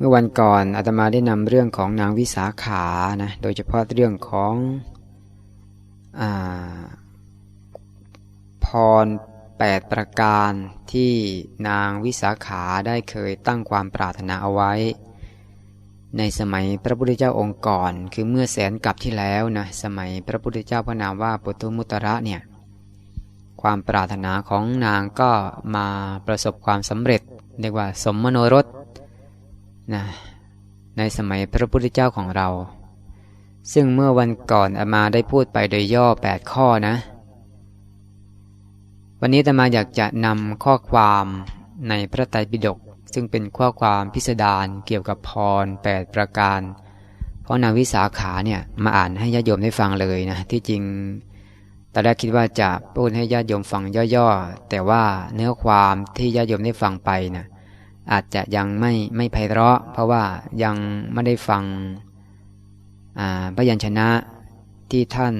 เมื่อวันก่อนอาตมาได้นำเรื่องของนางวิสาขานะโดยเฉพาะเรื่องของอพรแปดประการที่นางวิสาขาได้เคยตั้งความปรารถนาเอาไว้ ในสมัยพระพุทธเจ้าองค์ก่อน คือเมื่อแสนกับที่แล้วนะสมัยพระพุทธเจ้าพระนามว่าปุถุมุตระเนี่ยความปรารถนาของนางก็มาประสบความสำเร็จเรียกว่าสมมโนรส นะในสมัยพระพุทธเจ้าของเรา ซึ่งเมื่อวันก่อนอามาได้พูดไปโดยย่อ 8 ข้อนะ วันนี้อามาอยากจะนำข้อความในพระไตรปิฎกซึ่งเป็นข้อความพิสดารเกี่ยวกับพร 8 ประการ เพราะนางวิสาขาเนี่ยมาอ่านให้ญาติโยมได้ฟังเลยนะ ที่จริงตอนแรกคิดว่าจะพูดให้ญาติโยมฟังย่อๆ แต่ว่าเนื้อความที่ญาติโยมได้ฟังไปนะ อาจจะยังไม่ไม่ไพเราะ เพราะว่ายังไม่ได้ฟังพระยัญชนะที่ท่าน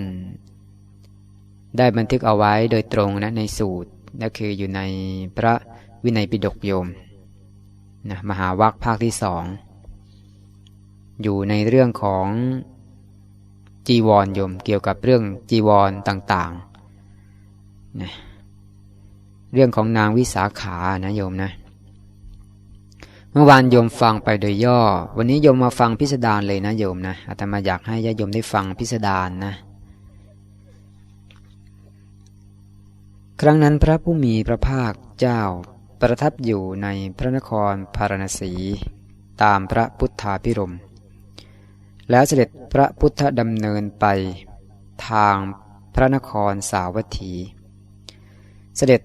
ได้บันทึกเอาไว้โดยตรงนะในสูตรนั่นคืออยู่ในพระวินัยปิฎกโยมนะมหาวัคภาคที่สองอยู่ในเรื่องของจีวรโยมเกี่ยวกับเรื่องจีวรต่างๆนะเรื่องของนางวิสาขานะโยมนะ เมื่อวานโยมฟังไปโดยย่อ วันนี้โยมมาฟังพิสดารเลยนะโยมนะอาตมาอยากให้ญาติโยมได้ฟังพิสดารนะ ครั้งนั้นพระผู้มีพระภาคเจ้าประทับอยู่ในพระนครพารณสี ตามพระพุทธาพิรม แล้วเสด็จพระพุทธดำเนินไปทางพระนครสาวัตถี เสด็จ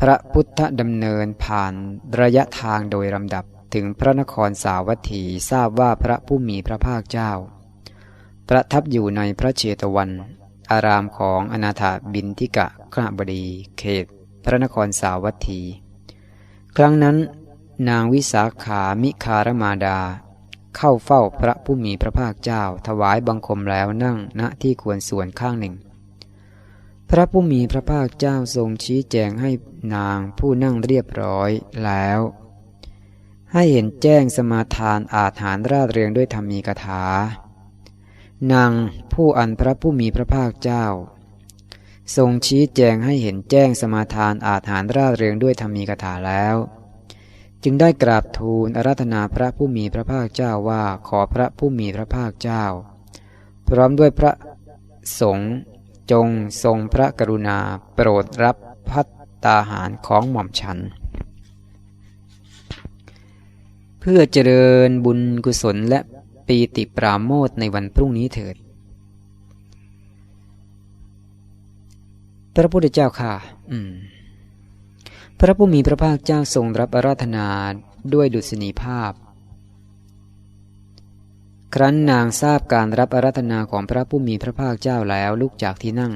พระพุทธดำเนินผ่านระยะทางโดยลำดับ ถึงพระนครสาวัตถีทราบว่าพระผู้มีพระภาคเจ้า ประทับอยู่ในพระเชตวัน อารามของอนาถาบินทิกะขณบดีเขต พระนครสาวัตถี ครั้งนั้น นางวิสาขามิคารมาดา เข้าเฝ้าพระผู้มีพระภาคเจ้า ถวายบังคมแล้วนั่งณที่ควรส่วนข้างหนึ่ง พระผู้มีพระภาคเจ้าทรงชี้แจงให้นางผู้นั่งเรียบร้อยแล้ว ให้เห็นแจ้งสมาทานอาถานราดเรียงด้วยธรรมีกถานางผู้อันพระผู้มีพระภาคเจ้า ทรงชี้แจงให้เห็นแจ้งสมาทานอาถานราดเรียงด้วยธรรมีกถาแล้ว จึงได้กราบทูลอาราธนาพระผู้มีพระภาคเจ้าว่าขอพระผู้มีพระภาคเจ้า พร้อมด้วยพระสงฆ์จงทรงพระกรุณาโปรดรับพัตตาหารของหม่อมฉัน เพื่อเจริญบุญกุศลและปีติปราโมทในวันพรุ่งนี้เถิด พระพุทธเจ้าค่ะ อืม พระผู้มีพระภาคเจ้าทรงรับอาราธนาด้วยดุษณีภาพ ครั้นนางทราบการรับอาราธนาของพระผู้มีพระภาคเจ้าแล้วลุกจากที่นั่ง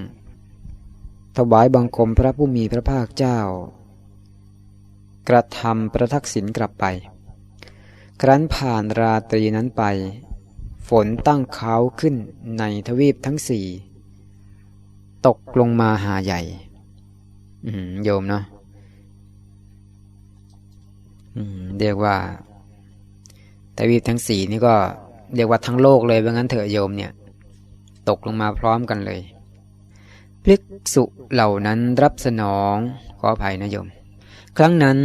ถวายบังคมพระผู้มีพระภาคเจ้า กระทำประทักษิณกลับไป ครั้นผ่านราตรีนั้นไป ฝนตั้งเขาขึ้นในทวีปทั้งสี่ ตกลงมาหาใหญ่โยมเนาะเรียกว่าทวีปทั้งสี่นี่ก็เรียกว่าทั้งโลกเลยเพราะงั้นเถอะโยมเนี่ย ตกลงมาพร้อมกันเลยพลิกสุเหล่านั้นรับสนองขออภัยนะโยม ครั้งนั้น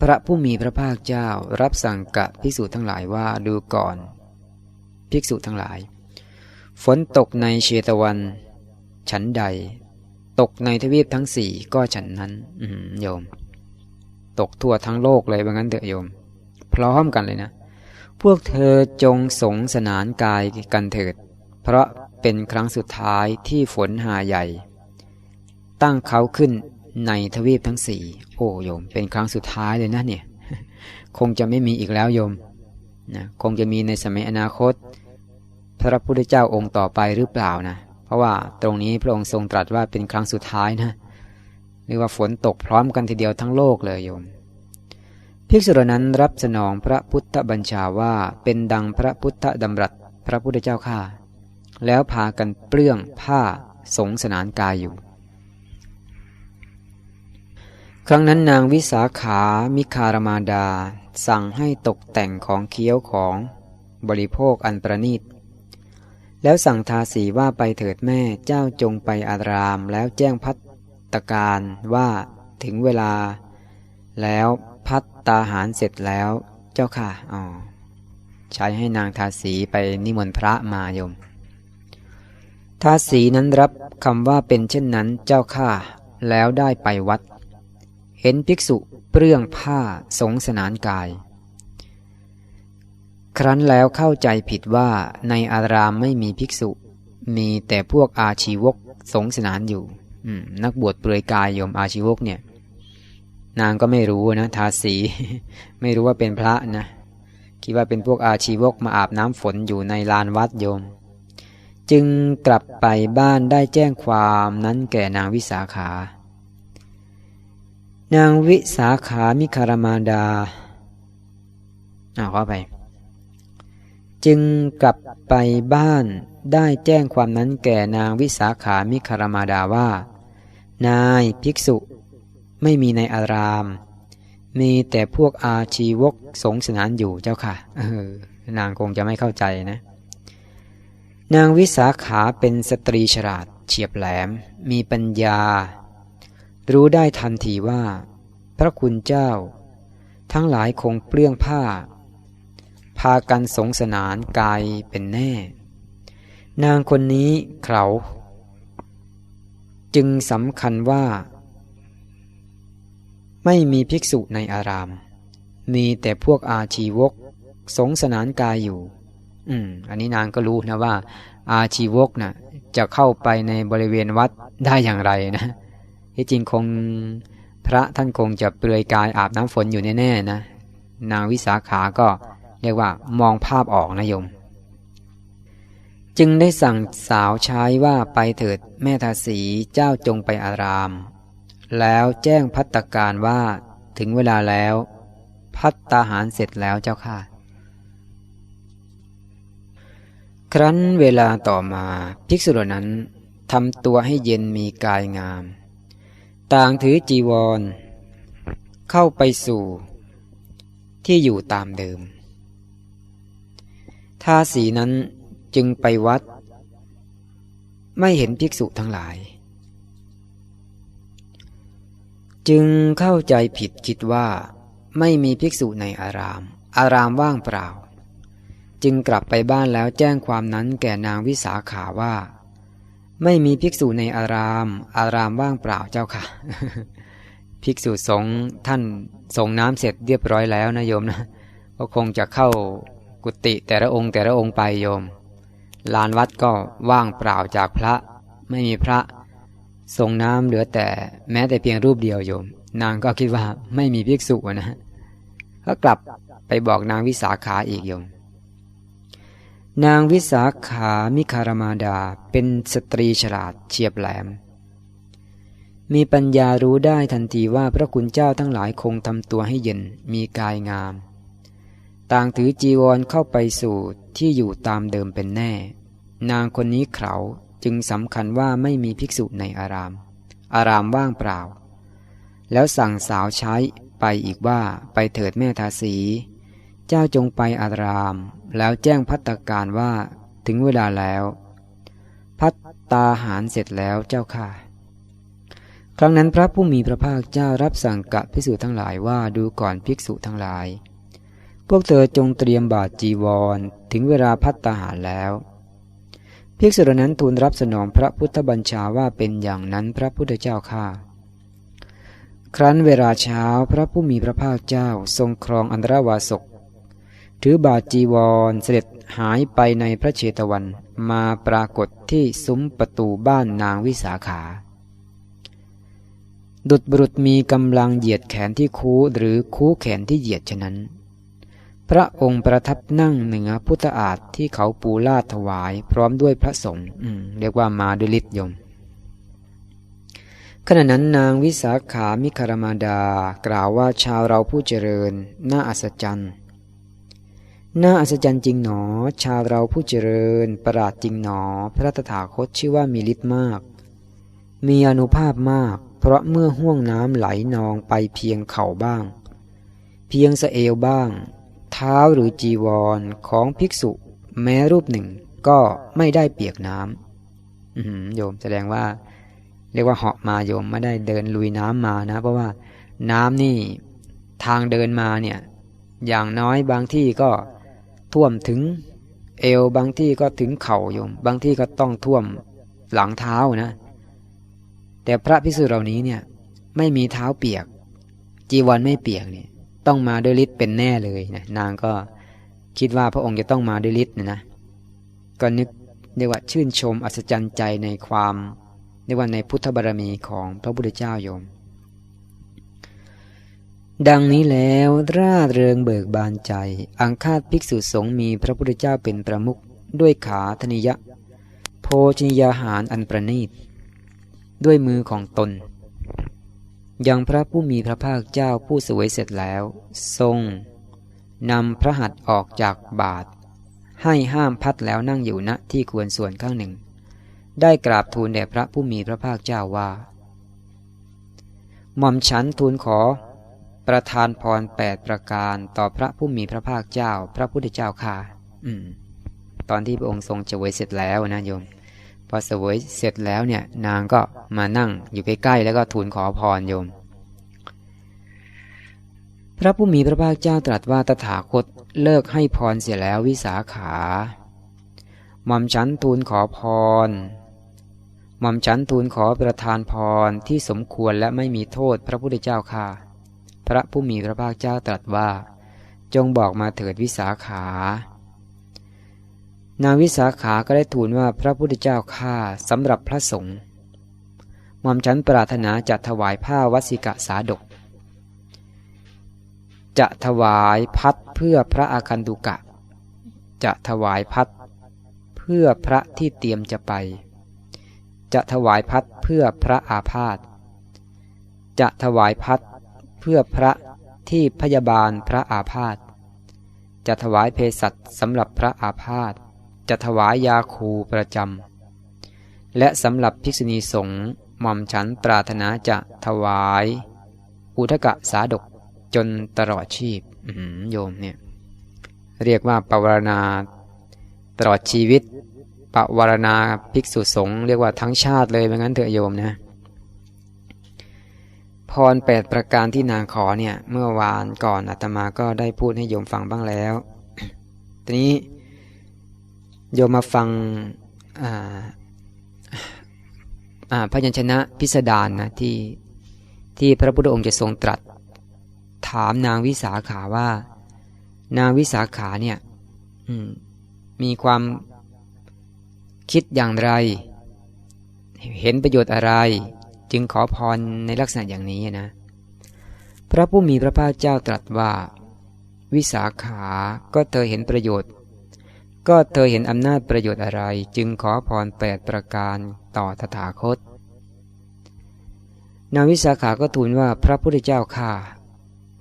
พระผู้มีพระภาคเจ้ารับสั่งกับภิกษุทั้งหลายว่าดูก่อน ภิกษุทั้งหลาย ฝนตกในเชตวัน ฉันใด ตกในทวีปทั้งสี่ก็ฉันนั้นโยม ตกทั่วทั้งโลกเลยว่างั้นเถอะโยม พร้อมกันเลยนะ พวกเธอจงสงสนานกายกันเถิด เพราะเป็นครั้งสุดท้ายที่ฝนหาใหญ่ ตั้งเขาขึ้น ในทวีปทั้งสี่โอ้โยม เป็นครั้งสุดท้ายเลยนะเนี่ยคงจะไม่มีอีกแล้วโยมนะคงจะมีในสมัยอนาคต พระพุทธเจ้าองค์ต่อไปหรือเปล่านะ เพราะว่าตรงนี้พระองค์ทรงตรัสว่าเป็นครั้งสุดท้ายนะเรียกว่าฝนตกพร้อมกันทีเดียวทั้งโลกเลยโยมภิกษุนั้นรับสนองพระพุทธบัญชาว่าเป็นดังพระพุทธดำรัสพระพุทธเจ้าข้าแล้วพากันเปลื้องผ้าสงสนานกายอยู่ ครั้งนั้นนางวิสาขามิคารมาดา สั่งให้ตกแต่งของเคี้ยวของบริโภคอันประณีต แล้วสั่งทาสีว่าไปเถิดแม่เจ้าจงไปอารามแล้วแจ้งพัตการว่าถึงเวลา แล้วพัตตาหารเสร็จแล้วเจ้าค่ะอ๋อใช้ให้นางทาสีไปนิมนต์พระมายม ทาสีนั้นรับคำว่าเป็นเช่นนั้นเจ้าข้าแล้วได้ไปวัด เห็นภิกษุเปลื้องผ้าสงสนานกาย ครั้นแล้วเข้าใจผิดว่าในอารามไม่มีภิกษุ มีแต่พวกอาชีวกสงสนานอยู่นักบวชเปลือยกายโยมอาชีวกเนี่ย นางก็ไม่รู้นะ ทาสี ไม่รู้ว่าเป็นพระนะ คิดว่าเป็นพวกอาชีวกมาอาบน้ำฝนอยู่ในลานวัดโยม จึงกลับไปบ้านได้แจ้งความนั้นแก่นางวิสาขา นางวิสาขามิคารมาดาอาเข้าไป จึงกลับไปบ้านได้แจ้งความนั้นแก่นางวิสาขามิคารมาดาว่า นายภิกษุไม่มีในอาราม มีแต่พวกอาชีวกสงสนานอยู่เจ้าค่ะเออนางคงจะไม่เข้าใจนะ นางวิสาขาเป็นสตรีฉลาดเฉียบแหลม มีปัญญา รู้ได้ทันทีว่า พระคุณเจ้า ทั้งหลายคงเปลื้องผ้า พากันสงสนานกายเป็นแน่ นางคนนี้เขา จึงสำคัญว่า ไม่มีภิกษุในอาราม มีแต่พวกอาชีวก สงสนานกายอยู่ อืม อันนี้นางก็รู้นะว่า อาชีวกนะ่ะจะเข้าไปในบริเวณวัดได้อย่างไรนะ ที่จริงคงพระท่านคงจะเปลือยกายอาบน้ำฝนอยู่แน่ๆนะ นางวิสาขาก็เรียกว่ามองภาพออกนะโยม จึงได้สั่งสาวใช้ว่าไปเถิดแม่ทาสีเจ้าจงไปอาราม แล้วแจ้งพัตการว่าถึงเวลาแล้ว พัตตาหารเสร็จแล้วเจ้าค่ะ ครั้นเวลาต่อมาภิกษุเหล่านั้นทำตัวให้เย็นมีกายงาม ต่างถือจีวร เข้าไปสู่ที่อยู่ตามเดิมทาสีนั้นจึงไปวัด ไม่เห็นภิกษุทั้งหลาย จึงเข้าใจผิดคิดว่า ไม่มีภิกษุในอาราม อารามว่างเปล่า จึงกลับไปบ้านแล้วแจ้งความนั้นแก่นางวิสาขาว่า ไม่มีภิกษุในอาราม อารามว่างเปล่าเจ้าค่ะ ภิกษุสงฆ์ท่านส่งน้ำเสร็จเรียบร้อยแล้วนะโยมนะ ก็คงจะเข้ากุฏิแต่ละองค์แต่ละองค์ไปโยม ลานวัดก็ว่างเปล่าจากพระ ไม่มีพระทรงน้ำเหลือแต่แม้แต่เพียงรูปเดียวโยม นางก็คิดว่าไม่มีภิกษุนะก็กลับไปบอกนางวิสาขาอีกโยม นางวิสาขามิคารมาดาเป็นสตรีฉลาดเฉียบแหลม มีปัญญารู้ได้ทันทีว่าพระคุณเจ้าทั้งหลายคงทำตัวให้เย็นมีกายงาม ต่างถือจีวรเข้าไปสู่ที่อยู่ตามเดิมเป็นแน่ นางคนนี้เขาจึงสำคัญว่าไม่มีภิกษุในอาราม อารามว่างเปล่า แล้วสั่งสาวใช้ไปอีกว่าไปเถิดแม่ทาสี เจ้าจงไปอาราม แล้วแจ้งพัตการว่าถึงเวลาแล้ว พัตตาหารเสร็จแล้วเจ้าค่ะ ครั้งนั้นพระผู้มีพระภาคเจ้ารับสั่งกับภิกษุทั้งหลายว่าดูก่อนภิกษุทั้งหลาย พวกเธอจงเตรียมบาตรจีวร ถึงเวลาพัตตาหารแล้วภิกษุนั้นทูลรับสนองพระพุทธบัญชาว่าเป็นอย่างนั้นพระพุทธเจ้าข้าครั้นเวลาเช้าพระผู้มีพระภาคเจ้าทรงครองอันตรวาสก ถือบาจีวรเสด็จหายไปในพระเชตวันมาปรากฏที่ซุ้มประตูบ้านนางวิสาขา ดุดบุรุษมีกำลังเหยียดแขนที่คูหรือคูแขนที่เหยียดฉะนั้น พระองค์ประทับนั่งเหนือพุทธอาฏที่เขาปูลาดถวายพร้อมด้วยพระสงฆ์เรียกว่ามาด้วยฤทธิยมขณะนั้นนางวิสาขามิคารมาดากล่าวว่าชาวเราผู้เจริญ น่าอัศจรรย์ น่าอัศจรรย์จริงหนอ ชาวเราผู้เจริญ ประหลาดจริงหนอ พระตถาคตชื่อว่ามีฤทธิ์มาก มีอนุภาพมาก เพราะเมื่อห่วงน้ำไหลนองไปเพียงเข่าบ้าง เพียงสะเอวบ้าง เท้าหรือจีวรของภิกษุ แม้รูปหนึ่งก็ไม่ได้เปียกน้ำโยมแสดงว่า เรียกว่าเหาะมาโยมไม่ได้เดินลุยน้ำมานะ เพราะว่าน้ำนี่ทางเดินมาเนี่ย อย่างน้อยบางที่ก็ ท่วมถึงเอวบางที่ก็ถึงเข่าโยม บางที่ก็ต้องท่วมหลังเท้านะ แต่พระพิสุเหล่านี้เนี่ยไม่มีเท้าเปียก จีวรไม่เปียกเนี่ยต้องมาด้วยฤทธิ์เป็นแน่เลยนะนางก็คิดว่าพระองค์จะต้องมาด้วยฤทธิ์นะนะก็นึกเรียกว่าชื่นชมอัศจรรย์ใจในความเรียกว่าในพุทธบารมีของพระพุทธเจ้าโยม ดังนี้แล้วร่าเริงเบิกบานใจ อังคาดภิกษุสงฆ์มีพระพุทธเจ้าเป็นประมุขด้วยขาธนิยะ โภชนิยาหารอันประณีต ด้วยมือของตน ยังพระผู้มีพระภาคเจ้าผู้สวยเสร็จแล้ว ทรงนำพระหัตถ์ออกจากบาท ให้ห้ามพัดแล้วนั่งอยู่ณที่ควรส่วนข้างหนึ่ง ได้กราบทูลแด่พระผู้มีพระภาคเจ้าว่าหม่อมฉันทูลขอ ประทานพรแปดประการต่อพระผู้มีพระภาคเจ้า พระพุทธเจ้าค่ะ อืม ตอนที่พระองค์ทรงเจวยเสร็จแล้วนะโยม พอเสวยเสร็จแล้วเนี่ย นางก็มานั่งอยู่ใกล้ๆแล้วก็ทูลขอพรโยม พระผู้มีพระภาคเจ้าตรัสว่าตถาคตเลิกให้พรเสียแล้ววิสาขาหม่อมฉันทูลขอพรหม่อมฉันทูลขอประทานพรที่สมควรและไม่มีโทษพระพุทธเจ้าค่ะ พระผู้มีพระภาคเจ้าตรัสว่า จงบอกมาเถิดวิสาขา นางวิสาขาก็ได้ทูลว่าพระพุทธเจ้าข้าสำหรับพระสงฆ์หม่อมฉันปรารถนาจะถวายผ้าวัสิกะสาดก จะถวายพัดเพื่อพระอาคันตุกะ จะถวายพัดเพื่อพระที่เตรียมจะไป จะถวายพัดเพื่อพระอาพาธจะถวายพัด เพื่อพระที่พยาบาลพระอาพาธจะถวายเภสัชสำหรับพระอาพาธจะถวายยาคูประจำและสำหรับภิกษุณีสงฆ์หม่อมฉันปรารถนาจะถวาย อุทกะสาดกจนตลอดชีพโยมเนี่ยเรียกว่าปวารณาตลอดชีวิตปวารณาภิกษุสงฆ์เรียกว่าทั้งชาติเลยเหมือนกันเถอะโยมนะ พรแปดประการที่นางขอเนี่ย เมื่อวานก่อนอาตมาก็ได้พูดให้โยมฟังบ้างแล้ว ทีนี้โยมมาฟังพยัญชนะพิสดารนนะที่ที่พระพุทธองค์จะทรงตรัส ถามนางวิสาขาว่า นางวิสาขาเนี่ยมีความคิดอย่างไร เห็นประโยชน์อะไร จึงขอพรในลักษณะอย่างนี้นะ พระผู้มีพระภาคเจ้าตรัสว่า วิสาขาก็เธอเห็นประโยชน์ ก็เธอเห็นอำนาจประโยชน์อะไร จึงขอพรแปดประการต่อตถาคต นางวิสาขาก็ทูลว่าพระพุทธเจ้าข้า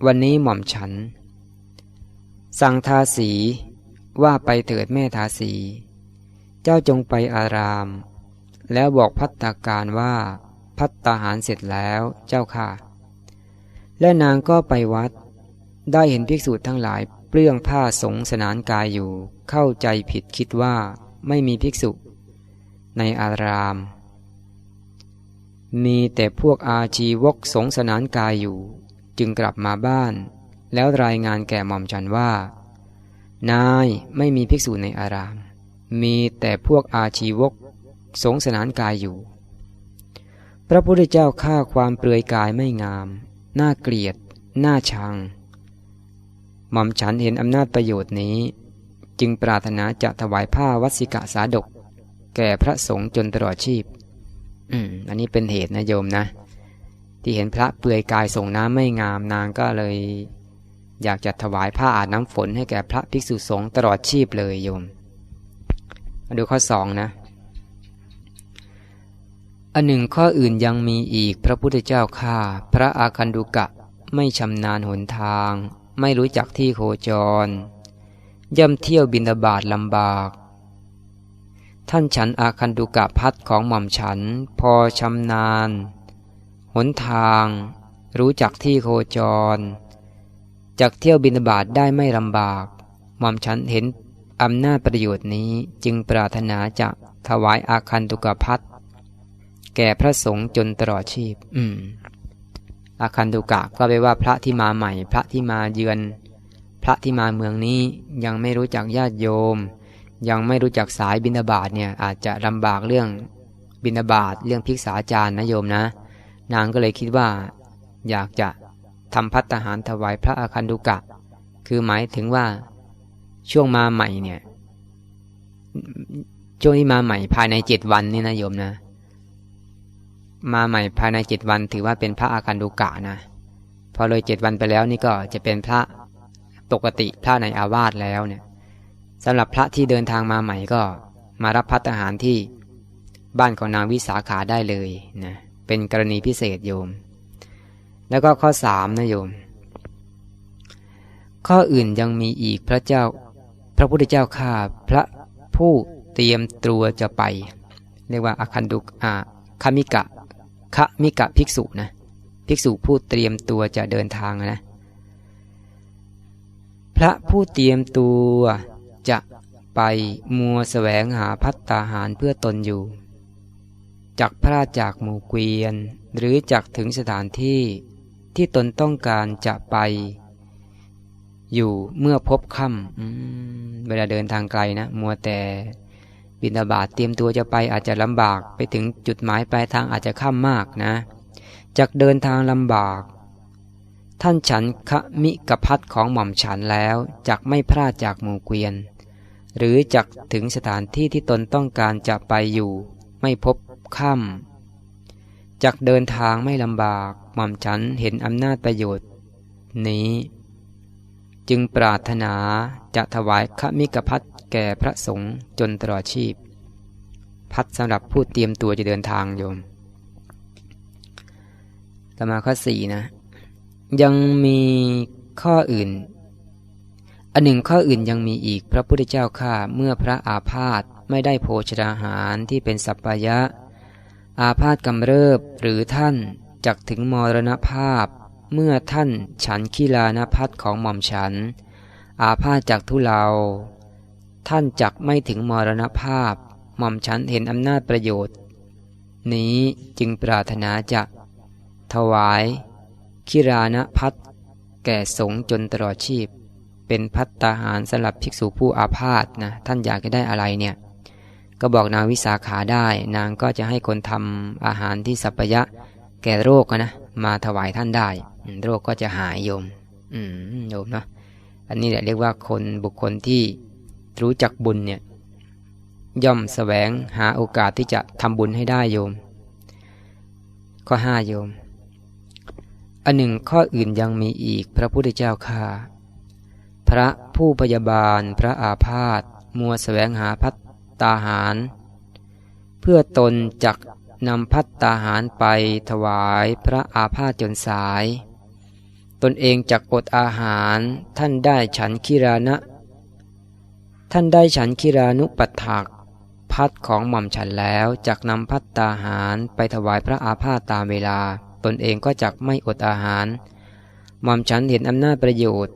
วันนี้หม่อมฉัน สั่งทาสีว่าไปเถิดแม่ทาสี เจ้าจงไปอาราม แล้วบอกพัฒนาการว่า พัตตาหารเสร็จแล้วเจ้าค่ะ และนางก็ไปวัด ได้เห็นภิกษุทั้งหลายเปลื้องผ้าสงสนานกายอยู่ เข้าใจผิดคิดว่าไม่มีภิกษุ ในอาราม มีแต่พวกอาชีวกสงสนานกายอยู่ จึงกลับมาบ้าน แล้วรายงานแก่หม่อมจันว่า นายไม่มีภิกษุในอาราม มีแต่พวกอาชีวกสงสนานกายอยู่ พระพุทธเจ้าฆ่าความเปลือยกายไม่งาม น่าเกลียด น่าชัง หม่อมฉันเห็นอำนาจประโยชน์นี้ จึงปรารถนาจะถวายผ้าวัสิกะสาดก แก่พระสงฆ์จนตลอดชีพ อืม อันนี้เป็นเหตุนะโยมนะ ที่เห็นพระเปลือยกายส่งน้ำไม่งามนางก็เลย อยากจะถวายผ้าอาบน้ำฝนให้แก่พระภิกษุสงฆ์ตลอดชีพเลยโยมมาดูข้อสองนะ อันหนึ่งข้ออื่นยังมีอีกพระพุทธเจ้าข้าพระอาคันดุกะไม่ชำนาญหนทาง ไม่รู้จักที่โคจร ย่ำเที่ยวบินบาตลำบาก ท่านฉันอาคันดุกะพัดของหม่อมฉันพอชำนาญ หนทาง รู้จักที่โคจรจากเที่ยวบินบาตได้ไม่ลำบาก หม่อมฉันเห็นอำนาจประโยชน์นี้จึงปรารถนาจะถวายอาคันตุกพัท แก่พระสงฆ์จนตลอดชีพ อืม อาคันตุกะก็แปลว่าพระที่มาใหม่ พระที่มาเยือน พระที่มาเมืองนี้ยังไม่รู้จักญาติโยม ยังไม่รู้จักสายบินาบาตเนี่ยอาจจะลำบากเรื่องบินาบาตเรื่องพิกษาจารย์นะโยมนะ นางก็เลยคิดว่า อยากจะทำพัฒหารถวายพระอาคันตุกะ คือหมายถึงว่าช่วงมาใหม่เนี่ย ช่วงที่มาใหม่ภายในเจ็ดวันนี่นะโยมนะ มาใหม่ภายในเจ็ดวันถือว่าเป็นพระอาคันตุกะนะ พอเลยเจ็ดวันไปแล้วนี่ก็จะเป็นพระปกติพระในอาวาสแล้วเนี่ยสำหรับพระที่เดินทางมาใหม่ก็มารับพัฒหารที่บ้านของนางวิสาขาได้เลยนะเป็นกรณีพิเศษโยม แล้วก็ข้อสามนะโยม ข้ออื่นยังมีอีกพระเจ้า พระพุทธเจ้าข้าพระผู้เตรียมตัวจะไป เรียกว่าอาคันดุกอาคามิกะ คะมิกะภิกษุนะภิกษุผู้เตรียมตัวจะเดินทางนะ พระผู้เตรียมตัวจะไปมัวแสวงหาพัตตาหารเพื่อตนอยู่จักพระจากหมู่เกวียน หรือจักถึงสถานที่ที่ตนต้องการจะไป อยู่เมื่อพบค่ำเวลาเดินทางไกลนะ มัวแต่ บินาบาตเตรียมตัวจะไปอาจจะลำบากไปถึงจุดหมายปลายทางอาจจะค่ำมมากนะจากเดินทางลำบาก ท่านฉันคะมิกพัดของหม่อมฉันแล้วจักไม่พลาดจากหมู่เกวียน หรือจักถึงสถานที่ที่ตนต้องการจะไปอยู่ ไม่พบค่ำจักเดินทางไม่ลำบากหม่อมฉันเห็นอำนาจประโยชน์ นี้ จึงปรารถนาจะถวายขมิกพัด แก่พระสงฆ์จนตลอดชีพ พัดสำหรับผู้เตรียมตัวจะเดินทางโยมต่อมาข้อสี่นะ ยังมีข้ออื่น อันหนึ่งข้ออื่นยังมีอีกพระพุทธเจ้าข้าเมื่อพระอาพาธไม่ได้โภชนาหารที่เป็นสัพพยะ อาพาธกำเริบหรือท่านจักถึงมรณภาพ เมื่อท่านฉันขีลานพัดของหม่อมฉัน อาพาธจากทุเลา ท่านจักไม่ถึงมรณภาพหม่อมฉันเห็นอำนาจประโยชน์ นี้จึงปรารถนาจะ ถวาย คิรานพัดแก่สงจนตลอดชีพ เป็นพัตตาหารสำหรับภิกษุผู้อาพาธนะท่านอยากจะได้อะไรเนี่ย ก็บอกนางวิสาขาได้ นางก็จะให้คนทำอาหารที่สัพยะ แก่โรคนะมาถวายท่านได้ โรคก็จะหายโยม อืมโยมเนาะอันนี้แหละเรียกว่าคนบุคคลที่ รู้จักบุญเนี่ย ย่อมสแสวงหาโอกาสที่จะทำบุญให้ได้โยม ข้อห้าโยม อันหนึ่งข้ออื่นยังมีอีกพระพุทธเจ้าค่าพระผู้พยาบาลพระอาพาธมัวสแสวงหาพัตตาหาร เพื่อตนจักนำพัตตาหารไปถวายพระอาพาธจนสาย ตนเองจักอดอาหารท่านได้ฉันคิรานะ ท่านได้ฉันคิรานุปัฏฐากพัดของหม่อมฉันแล้วจักนำพัตตาหารไปถวายพระอาพาธตามเวลา ตนเองก็จักไม่อดอาหาร หม่อมฉันเห็นอำนาจประโยชน์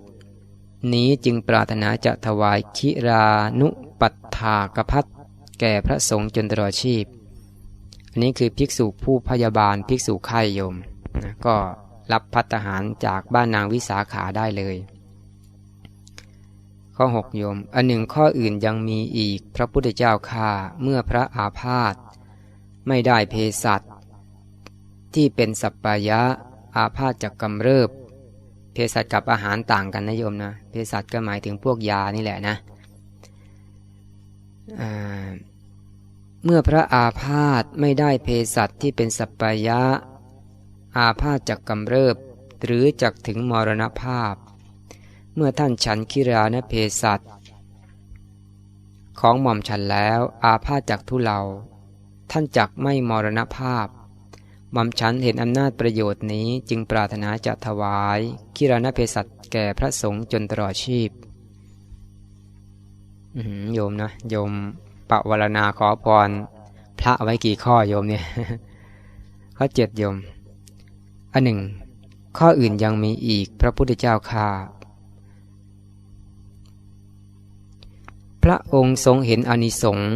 นี้จึงปรารถนาจะถวายคิรานุปัฏฐากพัดแก่พระสงฆ์จนตลอดชีพ อันนี้คือภิกษุผู้พยาบาลภิกษุไข่โยมนะก็รับพัฒหารจากบ้านนางวิสาขาได้เลย ข้อ6โยม อันหนึ่งข้ออื่นยังมีอีก พระพุทธเจ้าค่าเมื่อพระอาพาธไม่ได้เพสัตที่เป็นสัปปายะอาพาธจากกำเริบเภสัชกับอาหารต่างกันนะโยมนะเภสัชก็หมายถึงพวกยานี่แหละนะเมื่อพระอาพาธไม่ได้เพสัตที่เป็นสัปปายะ อาพาธจากกำเริบ หรือจักถึงมรณภาพ เมื่อท่านฉันคิรานเพสัตของหม่อมฉันแล้วอาพาธจากทุเลา ท่านจักไม่มรณภาพ หม่อมฉันเห็นอำนาจประโยชน์นี้จึงปรารถนาจะถวายคิรานเพสัตแก่พระสงฆ์จนตลอดชีพโยมนะโยมปะวรณาขอพร พระไว้กี่ข้อโยมเนี่ยข้อเจ็ดโยม อันหนึ่ง ข้ออื่นยังมีอีกพระพุทธเจ้าค่า พระองค์ทรงเห็นอนิสงส์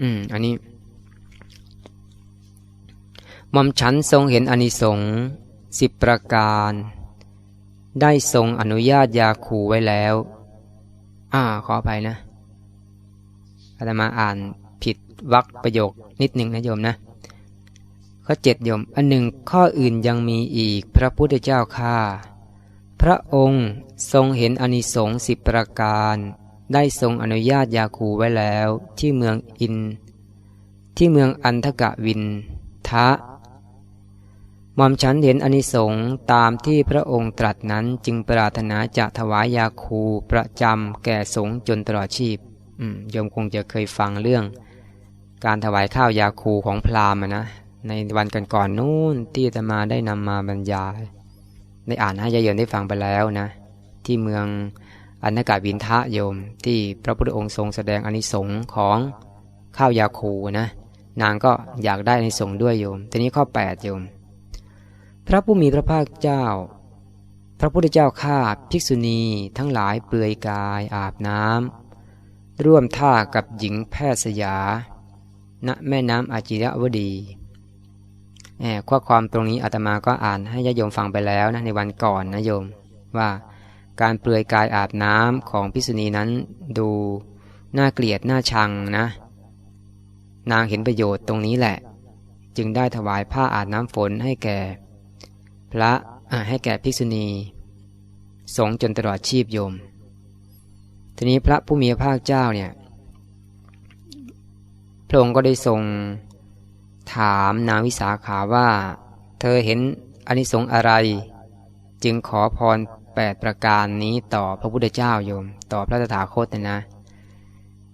อืม อันนี้หม่อมฉันทรงเห็นอนิสงส์สิบประการ ได้ทรงอนุญาตยาคูไว้แล้ว อ่า ขออภัยนะอาตมาอ่านผิดวักประโยคนิดหนึ่งนะโยมนะ ข้อเจ็ดโยม อันหนึ่งข้ออื่นยังมีอีกพระพุทธเจ้าค่า พระองค์ทรงเห็นอนิสงส์สิบประการ ได้ทรงอนุญาตยาคูไว้แล้วที่เมืองอิน ที่เมืองอันทกะวินทะหม่อมฉันเห็นอนิสงส์ตามที่พระองค์ตรัสนั้นจึงปรารถนาจะถวายยาคูประจำแก่สงฆ์จนตลอดชีพโยมคงจะเคยฟังเรื่อง การถวายข้าวยาคูของพราหมณ์นะในวันก่อนๆนู้นที่จะมาได้นำมาบรรยาย ได้อ่านให้ยายโยมได้ฟังไปแล้วนะ ที่เมืองอันนากาบินทะโยม ที่พระพุทธองค์ทรงแสดงอนิสงค์ของข้าวยาคูนะ นางก็อยากได้อนิสงค์ด้วยโยมทีนี้ข้อ 8 โยม พระผู้มีพระภาคเจ้า พระพุทธเจ้าข้าภิกษุณีทั้งหลายเปลือยกายอาบน้ำร่วมท่ากับหญิงแพทย์สยา ณแม่น้ำอาจิรวดี ข้อความตรงนี้อาตมาก็อ่านให้ญาโยมฟังไปแล้วนะในวันก่อนนะโยมว่าการเปลือยกายอาบน้ำของพิษุณีนั้นดูน่าเกลียดน่าชังนะ นางเห็นประโยชน์ตรงนี้แหละ จึงได้ถวายผ้าอาบน้ำฝนให้แก่ พระให้แก่ภิกษุณีสงจนตลอดชีพโยม ทีนี้พระผู้มีพระภาคเจ้าเนี่ยพระองค์ก็ได้ทรง ถามนางวิสาขาว่า เธอเห็นอนิสงส์อะไร จึงขอพรแปดประการนี้ต่อพระพุทธเจ้าโยม ต่อพระตถาคตนะนะ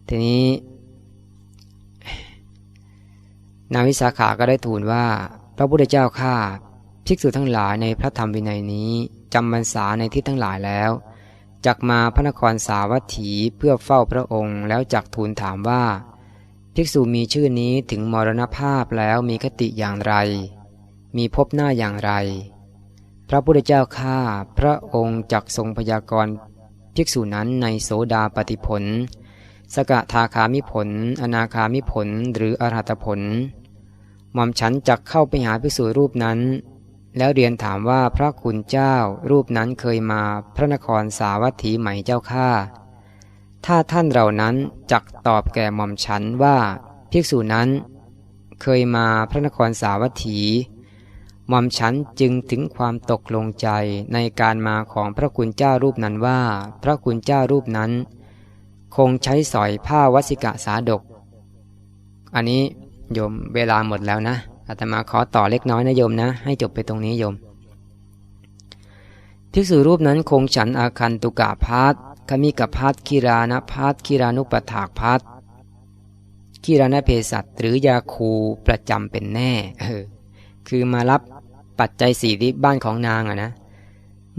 ทีนี้ นางวิสาขาก็ได้ทูลว่า พระพุทธเจ้าข้าภิกษุทั้งหลายในพระธรรมวินัยนี้จำพรรษาในที่ทั้งหลายแล้วจักมาพระนครสาวัตถีเพื่อเฝ้าพระองค์แล้วจักทูลถามว่า ภิกษุมีชื่อนี้ถึงมรณภาพแล้วมีคติอย่างไร มีพบหน้าอย่างไร พระพุทธเจ้าข้าพระองค์จักทรงพยากรณ์ภิกษุนั้นในโสดาปฏิผล สกทาคามิผล อนาคามิผลหรืออรหัตผล หม่อมฉันจักเข้าไปหาภิกษุรูปนั้น แล้วเรียนถามว่าพระคุณเจ้ารูปนั้นเคยมาพระนครสาวัตถีใหมเจ้าข้า ถ้าท่านเหล่านั้นจักตอบแก่หม่อมฉันว่าภิกษุนั้น เคยมาพระนครสาวัตถี หม่อมฉันจึงถึงความตกลงใจในการมาของพระคุณเจ้ารูปนั้นว่า พระคุณเจ้ารูปนั้น คงใช้สอยผ้าวสิกะสาดก อันนี้โยมเวลาหมดแล้วนะอาตมาขอต่อเล็กน้อยนะโยมนะ ให้จบไปตรงนี้โยมภิกษุรูปนั้นคงฉันอาคันตุกะพาร์ ขมิกพัทคิรานพัทคิรานุปถากพัทคิรานเพสัตหรือยาคูประจำเป็นแน่เออคือมารับปัจจัยสี่ที่บ้านของนางอะนะ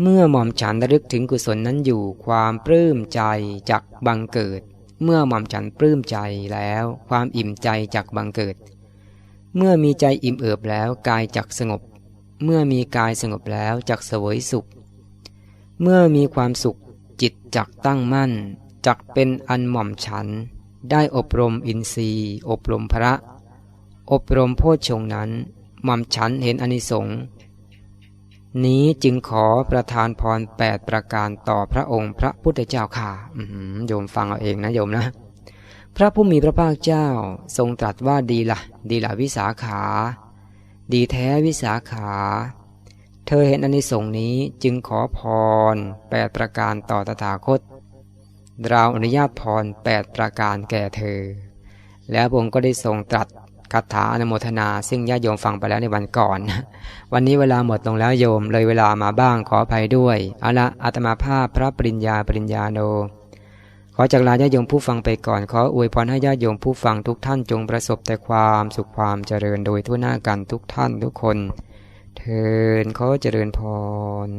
เมื่อหม่อมฉันระลึกถึงกุศลนั้นอยู่ความปลื้มใจจากบังเกิด เมื่อหม่อมฉันปลื้มใจแล้ว ความอิ่มใจจากบังเกิด เมื่อมีใจอิ่มเอิบแล้วกายจักสงบ เมื่อมีกายสงบแล้วจักเสวยสุข เมื่อมีความสุข จิตจักตั้งมั่น จักเป็นอันหม่อมฉัน ได้อบรมอินทรีย์ อบรมพระ อบรมโพชฌงนั้น หม่อมฉันเห็นอนิสงส์นี้จึงขอประทานพรแปดประการต่อพระองค์พระพุทธเจ้าค่ะโยมฟังเอาเองนะโยมนะ พระผู้มีพระภาคเจ้าทรงตรัสว่าดีละดีละวิสาขา ดีแท้วิสาขา เธอเห็นอนิสงส์นี้จึงขอพรแปดประการต่อตถาคต เราอนุญาตพรแปดประการแก่เธอ แล้วพระองค์ก็ได้ทรงตรัสคาถาอนุโมทนา ซึ่งญาติโยมฟังไปแล้วในวันก่อน วันนี้เวลาหมดลงแล้วโยมเลยเวลามาบ้างขออภัยด้วยเอาละอาตมาภาพพระปริญญาปริญญาโน ขอจากลาญาติโยมผู้ฟังไปก่อน ขออวยพรให้ญาติโยมผู้ฟังทุกท่านจงประสบแต่ความสุขความเจริญโดยทั่วหน้ากันทุกท่านทุกคน ทินขอเจริญพร